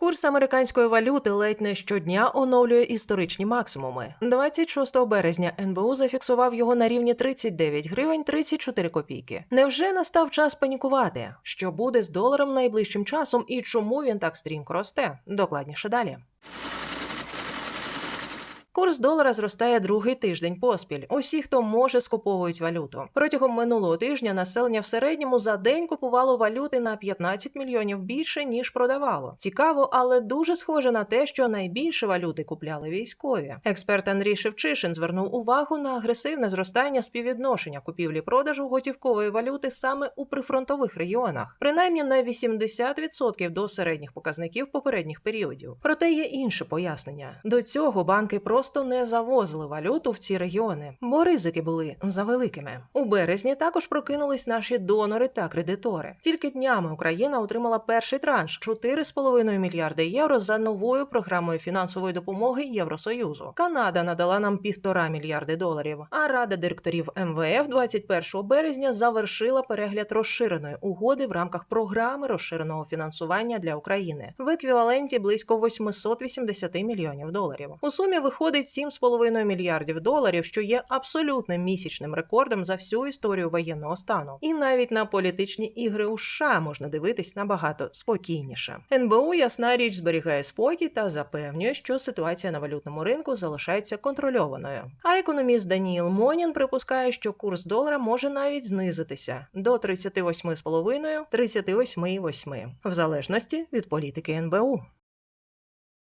Курс американської валюти ледь не щодня оновлює історичні максимуми. 26 березня НБУ зафіксував його на рівні 39 гривень 34 копійки. Невже настав час панікувати? Що буде з доларом найближчим часом і чому він так стрімко росте? Докладніше далі. Курс долара зростає другий тиждень поспіль. Усі, хто може, скуповують валюту. Протягом минулого тижня населення в середньому за день купувало валюти на 15 мільйонів більше ніж продавало. Цікаво, але дуже схоже на те, що найбільше валюти купляли військові. Експерт Андрій Шевчишин звернув увагу на агресивне зростання співвідношення купівлі-продажу готівкової валюти саме у прифронтових регіонах, принаймні на 80% до середніх показників попередніх періодів. Проте є інше пояснення. До цього банки просто не завозили валюту в ці регіони, бо ризики були завеликими. У березні також прокинулись наші донори та кредитори. Тільки днями Україна отримала перший транш 4,5 мільярди євро за новою програмою фінансової допомоги Євросоюзу. Канада надала нам півтора мільярди доларів. А рада директорів МВФ 21 березня завершила перегляд розширеної угоди в рамках програми розширеного фінансування для України в еквіваленті близько 880 мільйонів доларів. У сумі виходить 7,5 мільярдів доларів, що є абсолютним місячним рекордом за всю історію воєнного стану. І навіть на політичні ігри у США можна дивитись набагато спокійніше. НБУ ясна річ зберігає спокій та запевнює, що ситуація на валютному ринку залишається контрольованою. А економіст Даніїл Монін припускає, що курс долара може навіть знизитися до 38,5-38,8, в залежності від політики НБУ.